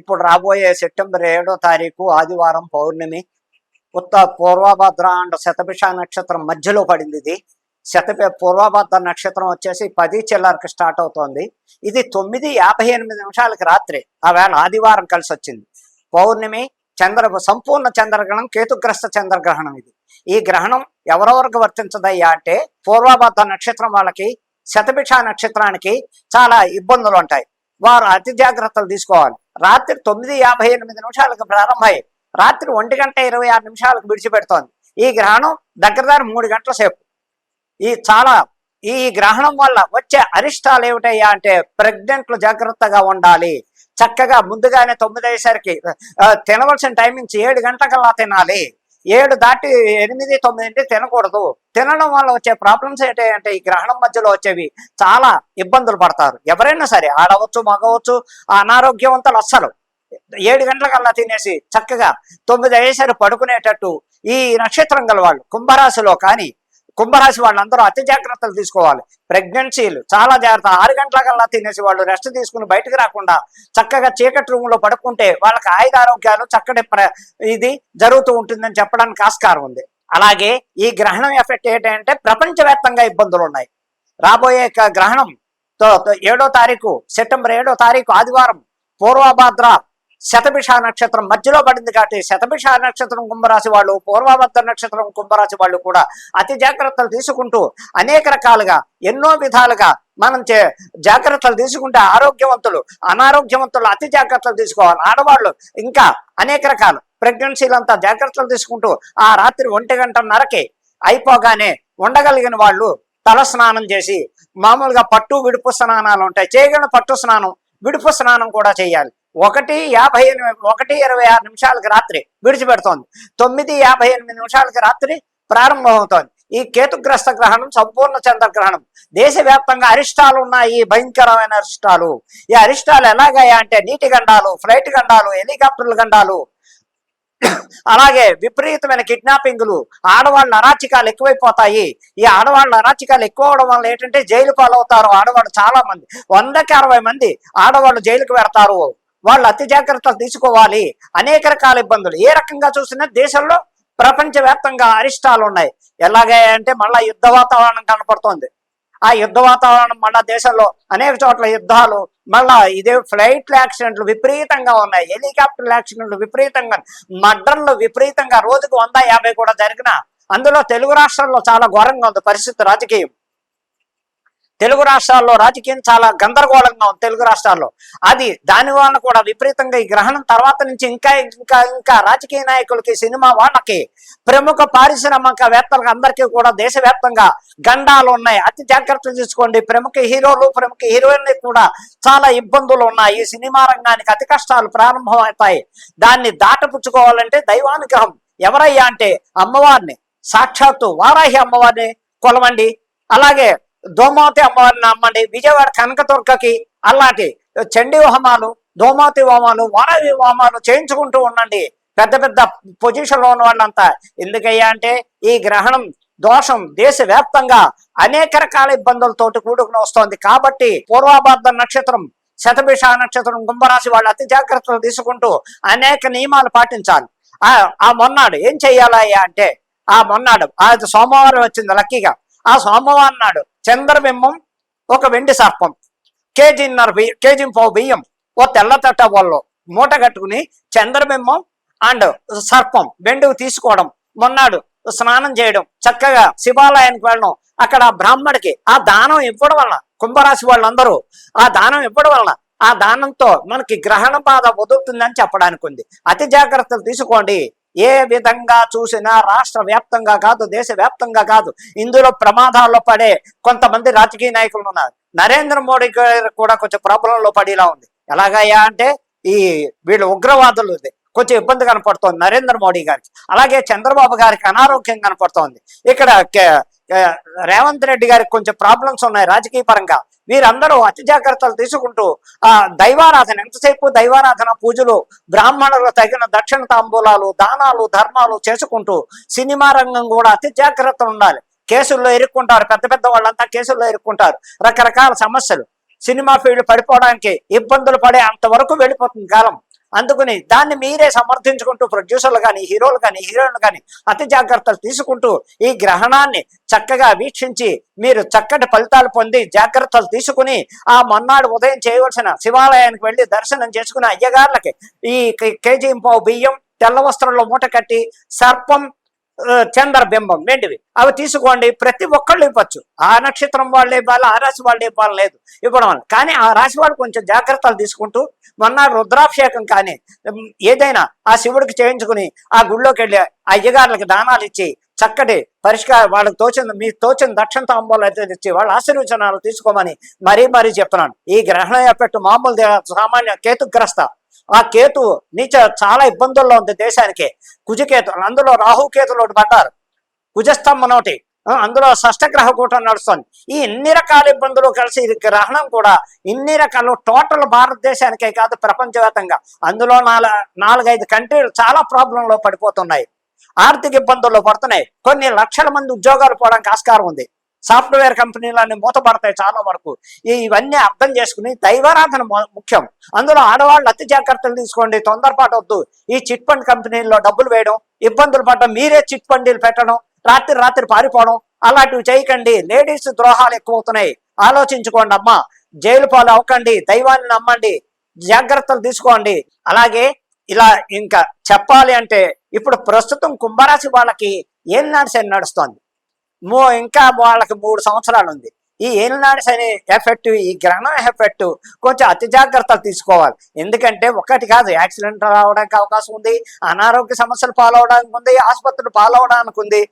ఇప్పుడు రాబోయే సెప్టెంబర్ ఏడో తారీఖు ఆదివారం పౌర్ణమి. ఉత్త పూర్వభద్ర అండ్ శతభిష నక్షత్రం మధ్యలో పడింది ఇది. శతభ పూర్వభద్ర నక్షత్రం వచ్చేసి పది చిల్లరకు స్టార్ట్ అవుతోంది. ఇది తొమ్మిది యాభై ఎనిమిది నిమిషాలకి రాత్రి. ఆ వేళ ఆదివారం కలిసి వచ్చింది. పౌర్ణమి చంద్ర సంపూర్ణ చంద్రగ్రహణం కేతుగ్రస్త చంద్రగ్రహణం ఇది. ఈ గ్రహణం ఎవరెవరికి వర్తించదయ్యా అంటే పూర్వభద్ర నక్షత్రం వాళ్ళకి శతభిష నక్షత్రానికి చాలా ఇబ్బందులు ఉంటాయి. వారు అతి జాగ్రత్తలు తీసుకోవాలి. రాత్రి తొమ్మిది యాభై ఎనిమిది నిమిషాలకు ప్రారంభమై రాత్రి ఒంటి గంట ఇరవై ఆరు నిమిషాలకు విడిచిపెడుతోంది. ఈ గ్రహణం దగ్గరదారి మూడు గంటల సేపు. ఈ చాలా ఈ గ్రహణం వల్ల వచ్చే అరిష్టాలు ఏమిటయ్యా అంటే ప్రెగ్నెంట్లు జాగ్రత్తగా ఉండాలి. చక్కగా ముందుగానే తొమ్మిది అయ్యేసరికి తినవలసిన టైమింగ్స్ ఏడు గంటలకల్లా తినాలి. ఏడు దాటి ఎనిమిది తొమ్మిది తినకూడదు. తినడం వల్ల వచ్చే ప్రాబ్లమ్స్ ఏంటి అంటే ఈ గ్రహణం మధ్యలో వచ్చేవి చాలా ఇబ్బందులు పడతారు. ఎవరైనా సరే ఆడవచ్చు మగవచ్చు అనారోగ్యవంతులు అస్సలు. ఏడు గంటలకల్లా తినేసి చక్కగా తొమ్మిది అయ్యేసరి పడుకునేటట్టు ఈ నక్షత్రం గల వాళ్ళు కుంభరాశిలో కానీ కుంభరాశి వాళ్ళందరూ అతి జాగ్రత్తలు తీసుకోవాలి. ప్రెగ్నెన్సీలు చాలా జాగ్రత్త. ఆరు గంటలకల్లా తినేసి వాళ్ళు రెస్ట్ తీసుకుని బయటకు రాకుండా చక్కగా చీకటి రూమ్లో పడుకుంటే వాళ్ళకి ఆయుధ ఆరోగ్యాలు చక్కటి ప్ర- ఇది జరుగుతూ ఉంటుందని చెప్పడానికి ఆస్కారం ఉంది. అలాగే ఈ గ్రహణం ఎఫెక్ట్ ఏంటంటే ప్రపంచవ్యాప్తంగా ఇబ్బందులు ఉన్నాయి. రాబోయే గ్రహణం తో- ఏడో తారీఖు సెప్టెంబర్ ఏడో తారీఖు ఆదివారం పూర్వభాద్ర శతభిష నక్షత్రం మధ్యలో పడింది కాబట్టి శతభిష నక్షత్రం కుంభరాశి వాళ్ళు పూర్వభద్ర నక్షత్రం కుంభరాశి వాళ్ళు కూడా అతి జాగ్రత్తలు తీసుకుంటూ అనేక రకాలుగా ఎన్నో విధాలుగా మనం చే జాగ్రత్తలు తీసుకుంటే ఆరోగ్యవంతులు అనారోగ్యవంతులు అతి జాగ్రత్తలు తీసుకోవాలి. ఆడవాళ్ళు ఇంకా అనేక రకాలు ప్రెగ్నెన్సీలంతా జాగ్రత్తలు తీసుకుంటూ ఆ రాత్రి ఒంటి గంటన్నరకి అయిపోగానే ఉండగలిగిన వాళ్ళు తల స్నానం చేసి మామూలుగా పట్టు విడుపు స్నానాలు ఉంటాయి. చేయగలిగిన పట్టు స్నానం విడుపు స్నానం కూడా చేయాలి. ఒకటి యాభై ఎనిమిది ఒకటి ఇరవై ఆరు నిమిషాలకి రాత్రి విడిచిపెడుతోంది. తొమ్మిది యాభై ఎనిమిది నిమిషాలకి రాత్రి ప్రారంభమవుతోంది. ఈ కేతుగ్రస్త గ్రహణం సంపూర్ణ చంద్రగ్రహణం. దేశవ్యాప్తంగా అరిష్టాలు ఉన్నాయి భయంకరమైన అరిష్టాలు. ఈ అరిష్టాలు ఎలాగయ్యా అంటే నీటి గండాలు ఫ్లైట్ గండాలు హెలికాప్టర్ల గండాలు. అలాగే విపరీతమైన కిడ్నాపింగ్లు ఆడవాళ్ళ అరాచకాలు ఎక్కువైపోతాయి. ఈ ఆడవాళ్ళ అరాచకాలు ఎక్కువ అవడం వల్ల ఏంటంటే జైలు పాలవుతారు ఆడవాళ్ళు చాలా మంది వందకి అరవై మంది ఆడవాళ్ళు జైలుకు పెడతారు వాళ్ళు అతి జాగ్రత్తలు తీసుకోవాలి. అనేక రకాల ఇబ్బందులు. ఏ రకంగా చూసినా దేశంలో ప్రపంచవ్యాప్తంగా అరిష్టాలు ఉన్నాయి. ఎలాగే అంటే మళ్ళా యుద్ధ వాతావరణం కనపడుతోంది. ఆ యుద్ధ వాతావరణం మళ్ళా దేశంలో అనేక చోట్ల యుద్ధాలు మళ్ళా ఇదే ఫ్లైట్ యాక్సిడెంట్లు విపరీతంగా ఉన్నాయి. హెలికాప్టర్ యాక్సిడెంట్లు విపరీతంగా మడ్రన్లు విపరీతంగా. రోజుకు వంద యాభై కూడా జరిగిన అందులో తెలుగు రాష్ట్రాల్లో చాలా ఘోరంగా ఉంది పరిస్థితి రాజకీయం. తెలుగు రాష్ట్రాల్లో రాజకీయం చాలా గందరగోళంగా ఉంది తెలుగు రాష్ట్రాల్లో. అది దాని వలన కూడా విపరీతంగా ఈ గ్రహణం తర్వాత నుంచి ఇంకా ఇంకా ఇంకా రాజకీయ నాయకులకి సినిమా వాళ్ళకి ప్రముఖ పారిశ్రామికవేత్తలకు అందరికీ కూడా దేశవ్యాప్తంగా గండాలు ఉన్నాయి. అతి జాగ్రత్తలు తీసుకోండి. ప్రముఖ హీరోలు ప్రముఖ హీరోయిన్లు కూడా చాలా ఇబ్బందులు ఉన్నాయి. ఈ సినిమా రంగానికి అతి కష్టాలు ప్రారంభమవుతాయి. దాన్ని దాటపుచ్చుకోవాలంటే దైవానుగ్రహం. ఎవరయ్యా అంటే అమ్మవారిని. సాక్షాత్తు వారాహి అమ్మవారిని కొలవండి. అలాగే దోమావతి అమ్మవారిని నమ్మండి. విజయవాడ కనకదుర్గకి అలాంటి చండీ హోమాలు దోమావతి హోమాలు వానవి హోమాలు చేయించుకుంటూ ఉండండి. పెద్ద పెద్ద పొజిషన్లో ఉన్న వాళ్ళంతా ఎందుకయ్యా అంటే ఈ గ్రహణం దోషం దేశవ్యాప్తంగా అనేక రకాల ఇబ్బందులతోటి కూడుకుని వస్తోంది. కాబట్టి పూర్వాభాద్ర నక్షత్రం శతభిష నక్షత్రం కుంభరాశి వాళ్ళు అతి జాగ్రత్తలు తీసుకుంటూ అనేక నియమాలు పాటించాలి. ఆ ఆ మొన్నాడు ఏం చెయ్యాలయ్యా అంటే ఆ మొన్నాడు ఆ సోమవారం వచ్చింది లక్కీగా. ఆ సోమవారం నాడు చంద్రబింబం ఒక వెండి సర్పం. కేజీన్నర బియ్యం కేజీ పావు బియ్యం ఓ తెల్ల తట్ట వాళ్ళు మూట కట్టుకుని చంద్రబింబం అండ్ సర్పం వెండివి తీసుకోవడం. మొన్నాడు స్నానం చేయడం. చక్కగా శివాలయానికి వెళ్ళడం. అక్కడ ఆ బ్రాహ్మడికి ఆ దానం ఇవ్వడం వలన కుంభరాశి వాళ్ళందరూ ఆ దానం ఇవ్వడం వలన ఆ దానంతో మనకి గ్రహణ బాధ వదులుతుందని చెప్పడానికి ఉంది అతి జాగ్రత్తలు తీసుకోండి. ఏ విధంగా చూసినా రాష్ట్ర వ్యాప్తంగా కాదు దేశ వ్యాప్తంగా కాదు ఇందులో ప్రమాదాల్లో పడే కొంతమంది రాజకీయ నాయకులు ఉన్నారు. నరేంద్ర మోడీ గారు కూడా కొంచెం ప్రాబ్లంలో పడేలా ఉంది. ఎలాగయ్యా అంటే ఈ వీళ్ళు ఉగ్రవాదులు కొంచెం ఇబ్బంది కనపడుతోంది నరేంద్ర మోడీ గారికి. అలాగే చంద్రబాబు గారికి అనారోగ్యం కనపడుతోంది. ఇక్కడ రేవంత్ రెడ్డి గారికి కొంచెం ప్రాబ్లమ్స్ ఉన్నాయి రాజకీయ పరంగా. వీరందరూ అతి జాగ్రత్తలు తీసుకుంటూ ఆ దైవారాధన ఎంతసేపు దైవారాధన పూజలు బ్రాహ్మణులకు తగిన దక్షిణ తాంబూలాలు దానాలు ధర్మాలు చేసుకుంటూ సినిమా రంగం కూడా అతి జాగ్రత్తలు ఉండాలి. కేసుల్లో ఇరుక్కుంటారు పెద్ద పెద్ద వాళ్ళంతా కేసుల్లో ఇరుక్కుంటారు. రకరకాల సమస్యలు. సినిమా ఫీల్డ్ పడిపోవడానికి ఇబ్బందులు పడే అంతవరకు వెళ్ళిపోతుంది కాలం. అందుకని దాన్ని మీరే సమర్థించుకుంటూ ప్రొడ్యూసర్లు కానీ హీరోలు కానీ హీరోయిన్లు కానీ అతి జాగ్రత్తలు తీసుకుంటూ ఈ గ్రహణాన్ని చక్కగా వీక్షించి మీరు చక్కటి ఫలితాలు పొంది జాగ్రత్తలు తీసుకుని ఆ మొన్నాడు ఉదయం చేయవలసిన శివాలయానికి వెళ్ళి దర్శనం చేసుకుని అయ్యగార్లకి ఈ కేజీ పావు బియ్యం తెల్ల వస్త్రంలో మూట కట్టి సర్పం చంద్రబింబం వెండివి అవి తీసుకోండి ప్రతి ఒక్కళ్ళు ఇవ్వచ్చు. ఆ నక్షత్రం వాళ్ళు ఇవ్వాలి ఆ రాశి వాళ్ళు ఇవ్వాలి లేదు. ఇవ్వడం వల్ల. కానీ ఆ రాశి వాళ్ళు కొంచెం జాగ్రత్తలు తీసుకుంటూ మొన్న రుద్రాభిషేకం కానీ ఏదైనా ఆ శివుడికి చేయించుకుని ఆ గుళ్ళోకి వెళ్ళి ఆ అయ్యగారులకు దానాలు ఇచ్చి చక్కటి పరిష్కారం వాళ్ళకి తోచిన మీ తోచిన దక్షిణ తాంబూలు అయితే ఇచ్చి వాళ్ళ ఆశీర్వచనాలు తీసుకోమని మరీ మరీ చెప్తున్నాను. ఈ గ్రహణ ఎఫెక్ట్ మామూలు సామాన్య కేతుగ్రస్త ఆ కేతు నీచ చాలా ఇబ్బందుల్లో ఉంది దేశానికి. కుజకేతు అందులో రాహుకేతులు ఒకటి పడ్డారు కుజస్తంభం ఒకటి. అందులో షష్టగ్రహ కూటం నడుస్తుంది. ఈ ఇన్ని రకాల ఇబ్బందులు కలిసి ఇది గ్రహణం కూడా ఇన్ని రకాలు టోటల్ భారతదేశానికే కాదు ప్రపంచవ్యాప్తంగా. అందులో నాలుగు నాలుగైదు కంట్రీలు చాలా ప్రాబ్లంలో పడిపోతున్నాయి. ఆర్థిక ఇబ్బందుల్లో పడుతున్నాయి. కొన్ని లక్షల మంది ఉద్యోగాలు పోవడానికి ఆస్కారం ఉంది. సాఫ్ట్వేర్ కంపెనీలన్నీ మూతపడతాయి చాలా వరకు. ఇవన్నీ అర్థం చేసుకుని దైవారాధన ముఖ్యం. అందులో ఆడవాళ్ళు అతి జాగ్రత్తలు తీసుకోండి తొందరపాటు వద్దు. ఈ చిట్ ఫండ్ కంపెనీల్లో డబ్బులు వేయడం ఇబ్బందులు పడడం మీరే చిట్ ఫండీలు పెట్టడం రాత్రి రాత్రి పారిపోవడం అలాంటివి చేయకండి. లేడీస్ ద్రోహాలు ఎక్కువ అవుతున్నాయి ఆలోచించుకోండి అమ్మా. జైలు పాలు అవ్వకండి. దైవాన్ని నమ్మండి. జాగ్రత్తలు తీసుకోండి. అలాగే ఇలా ఇంకా చెప్పాలి అంటే ఇప్పుడు ప్రస్తుతం కుంభరాశి వాళ్ళకి ఏం నడిచి నడుస్తోంది? మో ఇంకా వాళ్ళకి మూడు సంవత్సరాలు ఉంది. ఈ ఏలినాడు శని ఎఫెక్ట్ ఈ గ్రహణం ఎఫెక్ట్ కొంచెం అతి జాగ్రత్తలు తీసుకోవాలి. ఎందుకంటే ఒకటి కాదు యాక్సిడెంట్ రావడానికి అవకాశం ఉంది అనారోగ్య సమస్యలు పాలవడానికి ఉంది ఆసుపత్రులు పాలవడానికి ఉంది.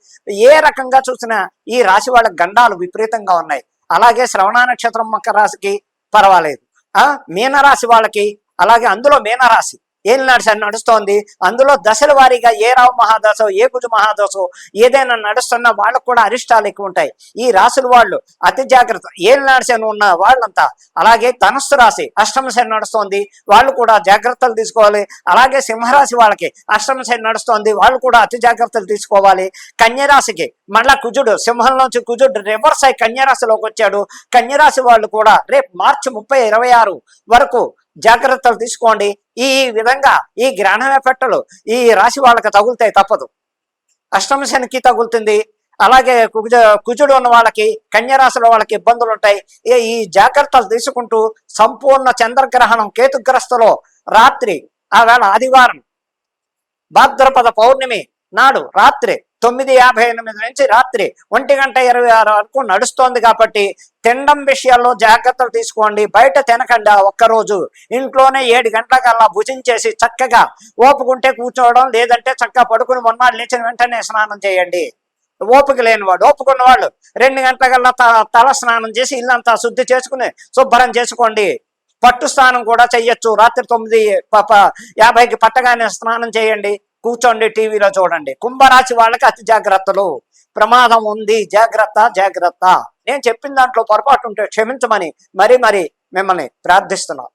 ఏ రకంగా చూసినా ఈ రాశి వాళ్ళ గండాలు విపరీతంగా ఉన్నాయి. అలాగే శ్రవణ నక్షత్రం మకర రాశికి పర్వాలేదు. ఆ మీనరాశి వాళ్ళకి అలాగే అందులో మీనరాశి. ఏలినాడు శని నడుస్తోంది? అందులో దశల వారీగా ఏ రావు మహాదశో ఏ కుజు మహాదశో ఏదైనా నడుస్తున్నా వాళ్ళకు కూడా అరిష్టాలు ఎక్కువ ఉంటాయి. ఈ రాసులు వాళ్ళు అతి జాగ్రత్త. ఏలినాడు శని ఉన్న వాళ్ళంతా? అలాగే ధనస్సు రాశి అష్టమ శని నడుస్తోంది. వాళ్ళు కూడా జాగ్రత్తలు తీసుకోవాలి. అలాగే సింహరాశి వాళ్ళకి అష్టమ శని నడుస్తోంది. వాళ్ళు కూడా అతి జాగ్రత్తలు తీసుకోవాలి. కన్యరాశికి మళ్ళా కుజుడు సింహం నుంచి కుజుడు రివర్స్ అయి కన్యరాశిలోకి వచ్చాడు. కన్యరాశి వాళ్ళు కూడా రేపు మార్చి ముప్పై ఇరవై ఆరు వరకు జాగ్రత్తలు తీసుకోండి. ఈ విధంగా ఈ గ్రహణ ఎఫెక్టులు ఈ రాశి వాళ్ళకి తగులుతాయి తప్పదు. అష్టమ శనికి తగులుతుంది. అలాగే కుజ కుజుడు ఉన్న వాళ్ళకి కన్యరాశుల వాళ్ళకి ఇబ్బందులు ఉంటాయి. ఈ- ఈ జాగ్రత్తలు తీసుకుంటూ సంపూర్ణ చంద్రగ్రహణం కేతుగ్రస్తలో రాత్రి ఆ వేళ ఆదివారం భాద్రపద పౌర్ణమి నాడు రాత్రి తొమ్మిది యాభై ఎనిమిది నుంచి రాత్రి ఒంటి గంట ఇరవై ఆరు వరకు నడుస్తోంది కాబట్టి తినడం విషయాల్లో జాగ్రత్తలు తీసుకోండి. బయట తినకండి ఒక్కరోజు. ఇంట్లోనే ఏడు గంటలకల్లా భుజించేసి చక్కగా ఓపుకుంటే కూర్చోవడం లేదంటే చక్కగా పడుకుని మొన్నాడు లేచిన వెంటనే స్నానం చేయండి. ఓపిక లేనివాడు ఓపుకున్న వాళ్ళు రెండు గంటలకల్లా త- తల స్నానం చేసి ఇల్లంతా శుద్ధి చేసుకుని శుభ్రం చేసుకోండి. పట్టు స్నానం కూడా చెయ్యొచ్చు. రాత్రి తొమ్మిది పాప యాభైకి పట్టగానే స్నానం చేయండి. కూర్చోండి టీవీలో చూడండి. కుంభరాశి వాళ్ళకి అతి జాగ్రత్తలు. ప్రమాదం ఉంది. జాగ్రత్త జాగ్రత్త. నేను చెప్పిన దాంట్లో పొరపాటు ఉంటే క్షమించమని మరీ మరి మిమ్మల్ని ప్రార్థిస్తున్నాను.